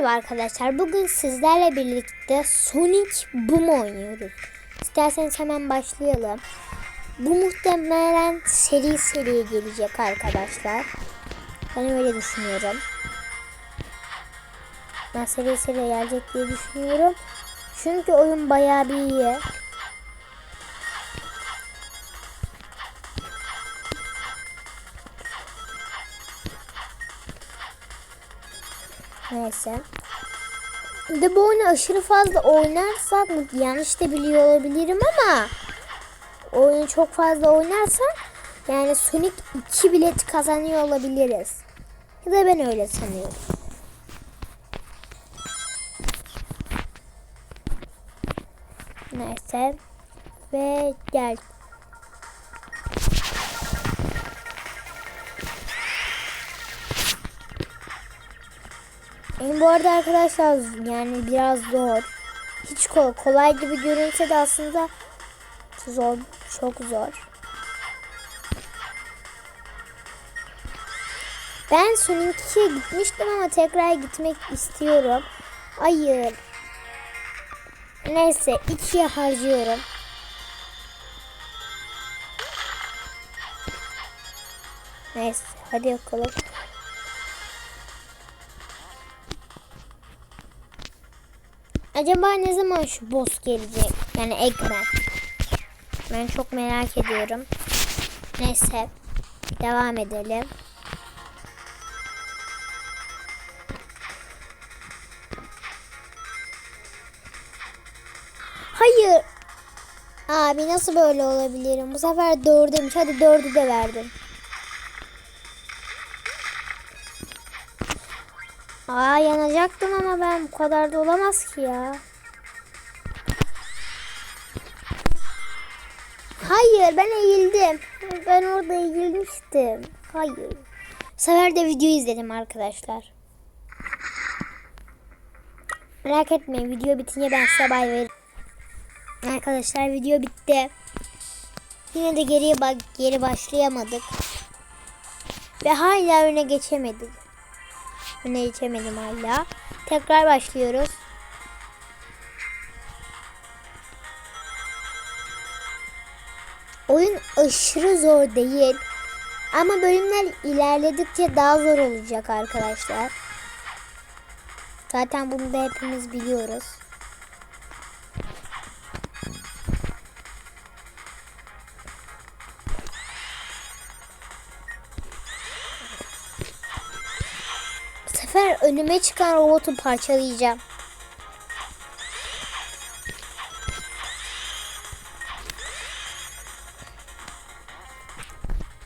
Merhaba arkadaşlar. Bugün sizlerle birlikte Sonic Boom oynuyoruz. İsterseniz hemen başlayalım. Bu muhtemelen seri seri gelecek arkadaşlar. Ben öyle düşünüyorum. Ben seri seri gelecek diye düşünüyorum. Çünkü oyun bayağı bir iyi. Neyse. De bu oyunu aşırı fazla oynarsak yanlış da biliyor olabilirim ama oyunu çok fazla oynarsak yani Sonic 2 bilet kazanıyor olabiliriz. Ya da ben öyle sanıyorum. Neyse. Ve gel. Yani bu arada arkadaşlar yani biraz zor. Hiç kolay, kolay gibi görünse de aslında zor, çok zor. Ben Sonic 2'ye gitmiştim ama tekrar gitmek istiyorum. Hayır. Neyse 2'ye harcıyorum. Neyse hadi bakalım. Acaba ne zaman şu boss gelecek? Yani Eggman. Ben çok merak ediyorum. Neyse. Devam edelim. Hayır. Abi nasıl böyle olabilirim? Bu sefer demiş. Hadi dördü de verdim. Aa yanacaktım ama ben bu kadar da olamaz ki ya. Hayır ben eğildim. Ben orada eğilmiştim. Hayır. Bu sefer de video izledim arkadaşlar. Merak etmeyin video bitince ben size bay veririm. Arkadaşlar video bitti. Yine de geriye bak geri başlayamadık. Ve hala öne geçemedik. Öne geçemedim hala. Tekrar başlıyoruz. Oyun aşırı zor değil. Ama bölümler ilerledikçe daha zor olacak arkadaşlar. Zaten bunu da hepimiz biliyoruz. Önüme çıkan robotu parçalayacağım.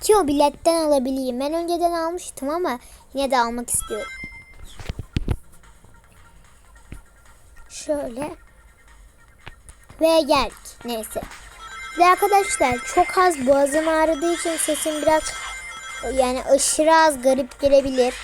Ki o biletten alabileyim. Ben önceden almıştım ama yine de almak istiyorum. Şöyle. Ve geldik. Neyse. Ve arkadaşlar çok az boğazım ağrıdığı için sesim biraz yani aşırı az garip gelebilir.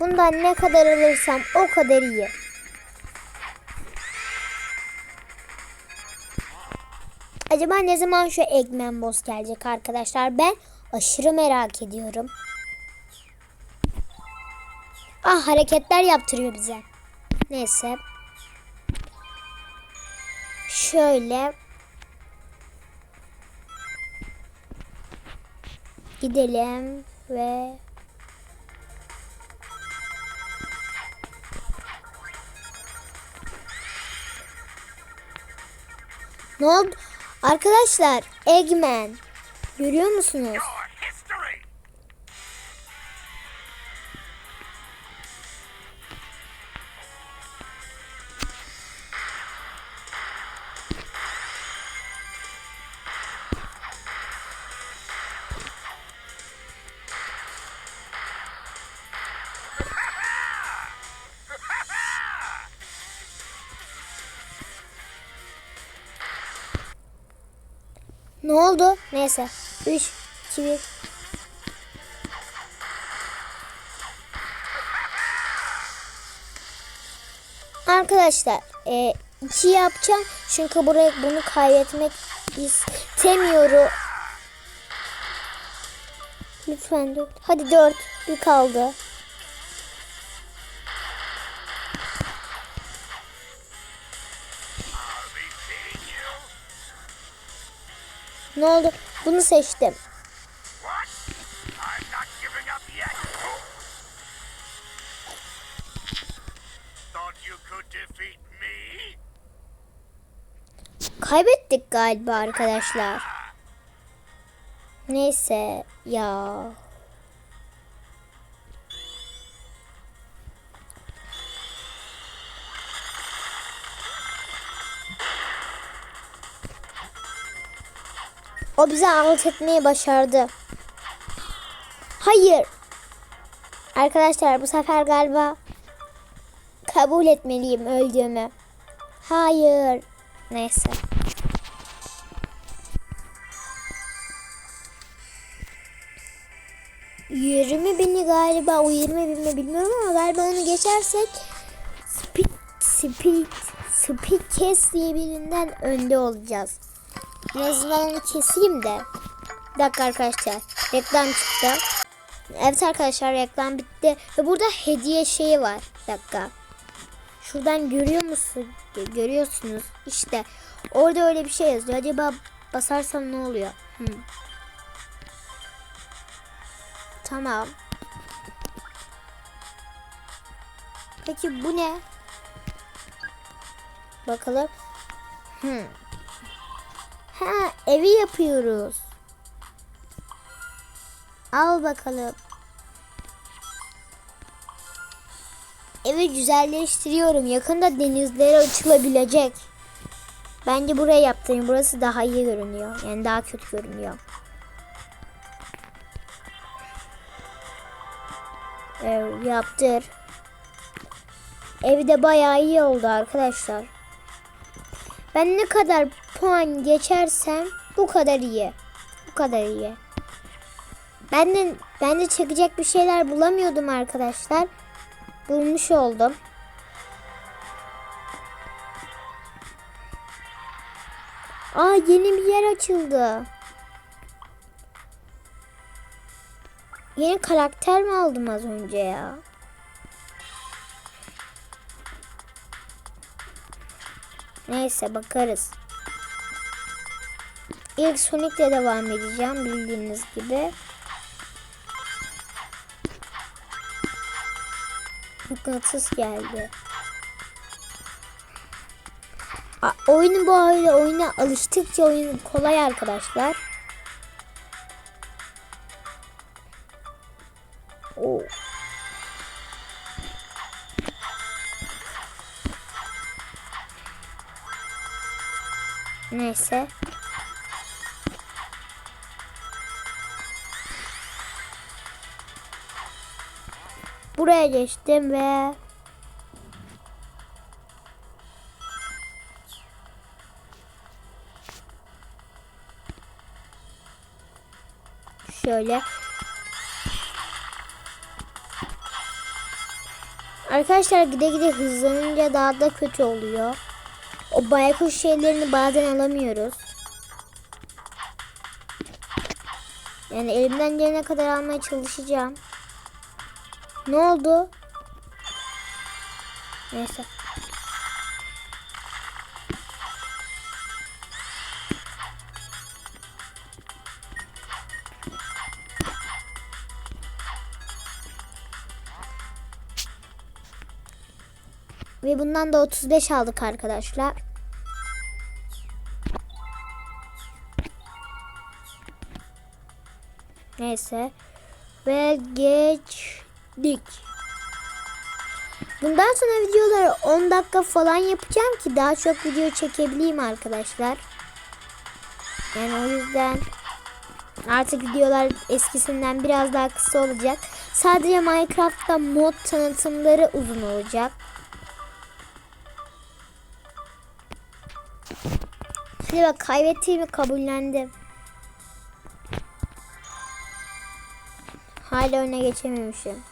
Bundan ne kadar alırsam o kadar iyi. Acaba ne zaman şu Eggman boss gelecek arkadaşlar? Ben aşırı merak ediyorum. Ah hareketler yaptırıyor bize. Neyse. Şöyle. Gidelim ve Ne oldu? Arkadaşlar Eggman. Görüyor musunuz? Ne oldu? Neyse. 3, 2, 1. Arkadaşlar e, iki yapacağım. Çünkü buraya bunu kaybetmek istemiyorum. Lütfen dört. Hadi dört. Bir kaldı. Ne oldu? Bunu seçtim. Kaybettik galiba arkadaşlar. Neyse ya. O bizi alt etmeyi başardı. Hayır. Arkadaşlar bu sefer galiba kabul etmeliyim öldüğümü. Hayır. Neyse. Yirmi bini galiba o yirmi bin mi bilmiyorum ama galiba onu geçersek Speed Speed Speed Kes diye birinden önde olacağız. Onu keseyim de. Bir dakika arkadaşlar. Reklam çıktı. Evet arkadaşlar reklam bitti. Ve burada hediye şeyi var. Bir dakika. Şuradan görüyor musun? Görüyorsunuz. İşte orada öyle bir şey yazıyor. Acaba basarsam ne oluyor? Hmm. Tamam. Peki bu ne? Bakalım. Hmm. Ha, evi yapıyoruz. Al bakalım. Evi güzelleştiriyorum. Yakında denizlere açılabilecek. Bence buraya yaptırayım. Burası daha iyi görünüyor. Yani daha kötü görünüyor. Ev yaptır. Evi de bayağı iyi oldu arkadaşlar. Ben ne kadar puan geçersem bu kadar iyi. Bu kadar iyi. Ben de, ben de çekecek bir şeyler bulamıyordum arkadaşlar. Bulmuş oldum. Aa yeni bir yer açıldı. Yeni karakter mi aldım az önce ya? Neyse bakarız. İlk Sonic'le devam edeceğim bildiğiniz gibi. Mıknatıs geldi. Oyunu bu arada oyuna alıştıkça oyun kolay arkadaşlar. Oo. Neyse. Buraya geçtim ve şöyle Arkadaşlar gide gide hızlanınca daha da kötü oluyor. O baykuş şeylerini bazen alamıyoruz. Yani elimden gelene kadar almaya çalışacağım. Ne oldu? Neyse. Ve bundan da 35 aldık arkadaşlar. Neyse. Ve geçtik. Bundan sonra videoları 10 dakika falan yapacağım ki daha çok video çekebileyim arkadaşlar. Yani o yüzden artık videolar eskisinden biraz daha kısa olacak. Sadece Minecraft'ta mod tanıtımları uzun olacak. Hadi bak kaybettiğimi kabullendim. Hala öne geçememişim.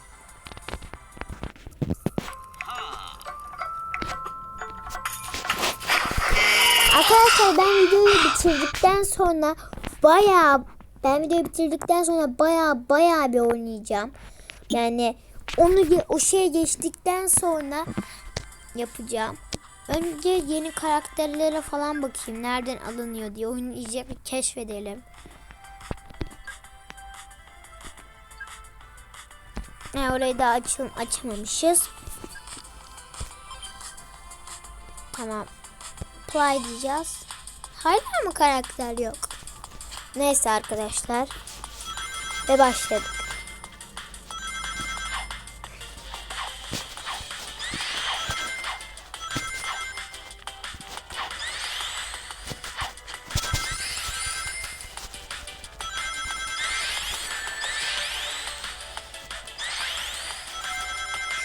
Ben videoyu bitirdikten sonra bayağı ben videoyu bitirdikten sonra bayağı bayağı bir oynayacağım. Yani onu o şeye geçtikten sonra yapacağım. Önce yeni karakterlere falan bakayım nereden alınıyor diye oyunu iyice bir keşfedelim. Ha, orayı da açım açmamışız. Tamam. Play diyeceğiz. Hala mı karakter yok? Neyse arkadaşlar. Ve başladık.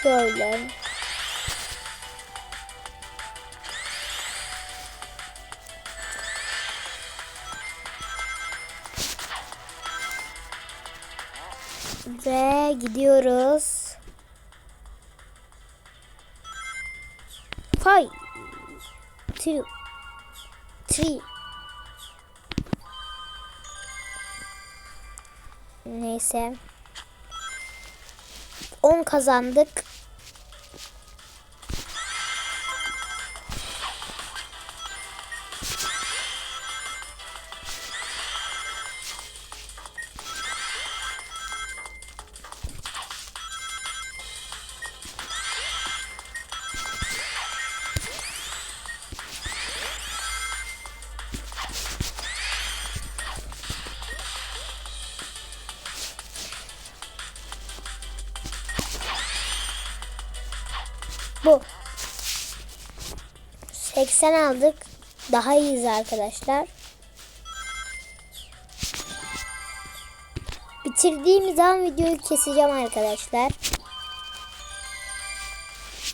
Şöyle. Ve gidiyoruz. Five. Two. Three. Neyse. 10 kazandık. 80 aldık. Daha iyiyiz arkadaşlar. Bitirdiğim zaman videoyu keseceğim arkadaşlar.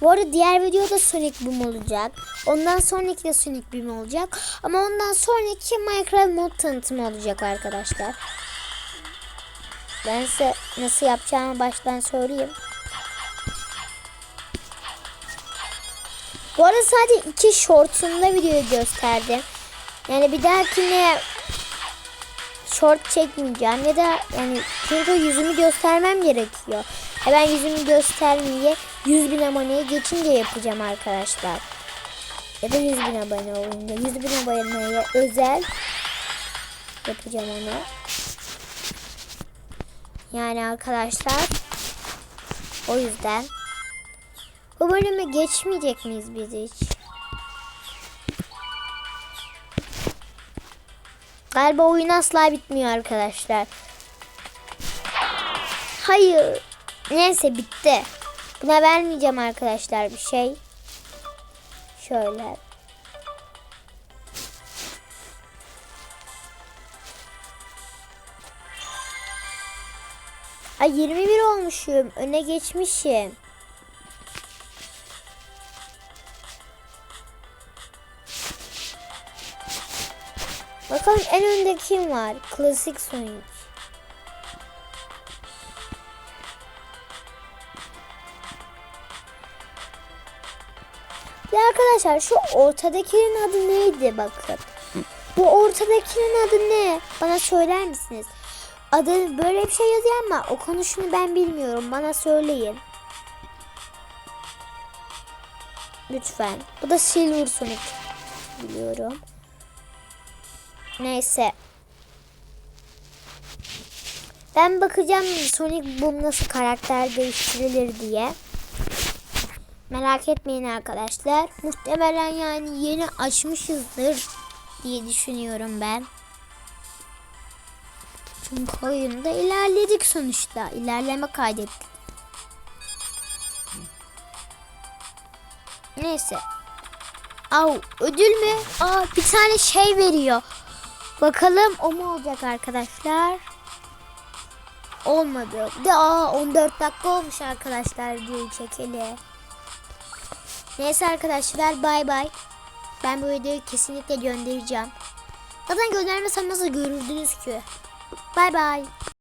Bu arada diğer videoda Sonic Boom olacak. Ondan sonraki de Sonic Boom olacak. Ama ondan sonraki Minecraft mod tanıtımı olacak arkadaşlar. Ben size nasıl yapacağımı baştan söyleyeyim. Bu arada sadece iki shortsunda videoyu gösterdim. Yani bir dahakine short çekmeyeceğim ya da yani çünkü yüzümü göstermem gerekiyor. E ben yüzümü göstermeye 100 bin aboneye geçince yapacağım arkadaşlar. Ya da 100 bin abone olunca 100 bin aboneye özel yapacağım onu. Yani arkadaşlar o yüzden bu bölüme geçmeyecek miyiz biz hiç? Galiba oyun asla bitmiyor arkadaşlar. Hayır. Neyse bitti. Buna vermeyeceğim arkadaşlar bir şey. Şöyle. Ay 21 olmuşum. Öne geçmişim. Bakalım en önde kim var? Klasik Sonic. Ya arkadaşlar şu ortadakinin adı neydi bakın. Bu ortadakinin adı ne? Bana söyler misiniz? Adı böyle bir şey yazıyor ama o konuşunu ben bilmiyorum. Bana söyleyin. Lütfen. Bu da Silver Sonic. Biliyorum. Neyse. Ben bakacağım Sonic Boom nasıl karakter değiştirilir diye. Merak etmeyin arkadaşlar. Muhtemelen yani yeni açmışızdır diye düşünüyorum ben. Çünkü oyunda ilerledik sonuçta. İlerleme kaydettik. Neyse. Au ödül mü? Aa bir tane şey veriyor. Bakalım o mu olacak arkadaşlar? Olmadı. De aa 14 dakika olmuş arkadaşlar videoyu çekeli. Neyse arkadaşlar bay bay. Ben bu videoyu kesinlikle göndereceğim. Zaten göndermesem nasıl görürdünüz ki? Bay bay.